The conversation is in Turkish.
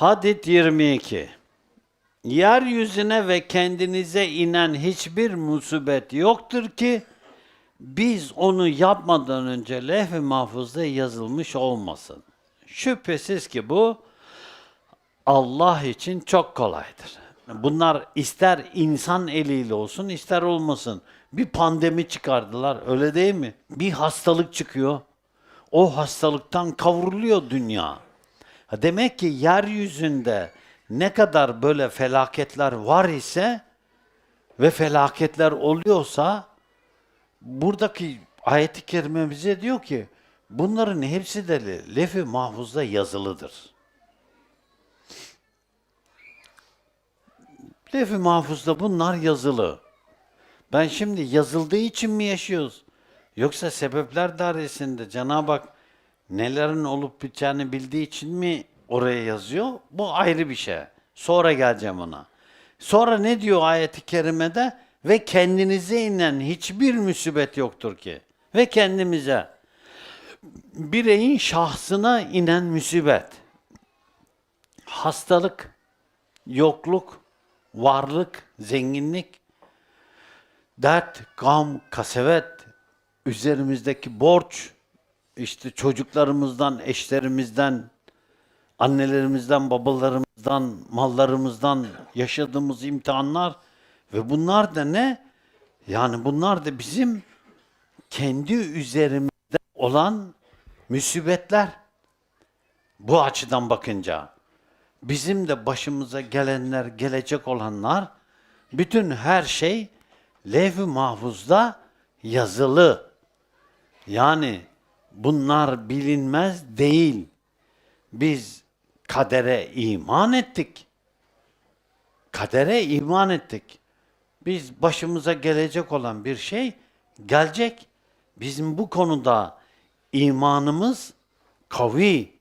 Hadid 22 Yeryüzüne ve kendinize inen hiçbir musibet yoktur ki biz onu yapmadan önce levh-i mahfuzda yazılmış olmasın. Şüphesiz ki bu Allah için çok kolaydır. Bunlar ister insan eliyle olsun ister olmasın. Bir pandemi çıkardılar öyle değil mi? Bir hastalık çıkıyor. O hastalıktan kavruluyor dünya. Demek ki yeryüzünde ne kadar böyle felaketler var ise ve felaketler oluyorsa buradaki ayet-i kerime bize diyor ki bunların hepsi de lef-i mahfuzda yazılıdır. Lef-i mahfuzda bunlar yazılı. Ben şimdi yazıldığı için mi yaşıyoruz? Yoksa sebepler dairesinde Cenab-ı Hak nelerin olup biteceğini bildiği için mi oraya yazıyor? Bu ayrı bir şey. Sonra geleceğim ona. Sonra ne diyor ayeti kerimede? Ve kendinize inen hiçbir musibet yoktur ki. Ve kendimize. Bireyin şahsına inen musibet. Hastalık, yokluk, varlık, zenginlik, dert, gam, kasevet, üzerimizdeki borç, işte çocuklarımızdan, eşlerimizden, annelerimizden, babalarımızdan, mallarımızdan yaşadığımız imtihanlar ve bunlar da ne? Yani bunlar da bizim kendi üzerimizde olan musibetler. Bu açıdan bakınca bizim de başımıza gelenler, gelecek olanlar bütün her şey levh-i mahfuzda yazılı. Yani bunlar bilinmez değil. Biz kadere iman ettik. Kadere iman ettik. Biz başımıza gelecek olan bir şey gelecek. Bizim bu konuda imanımız kavi.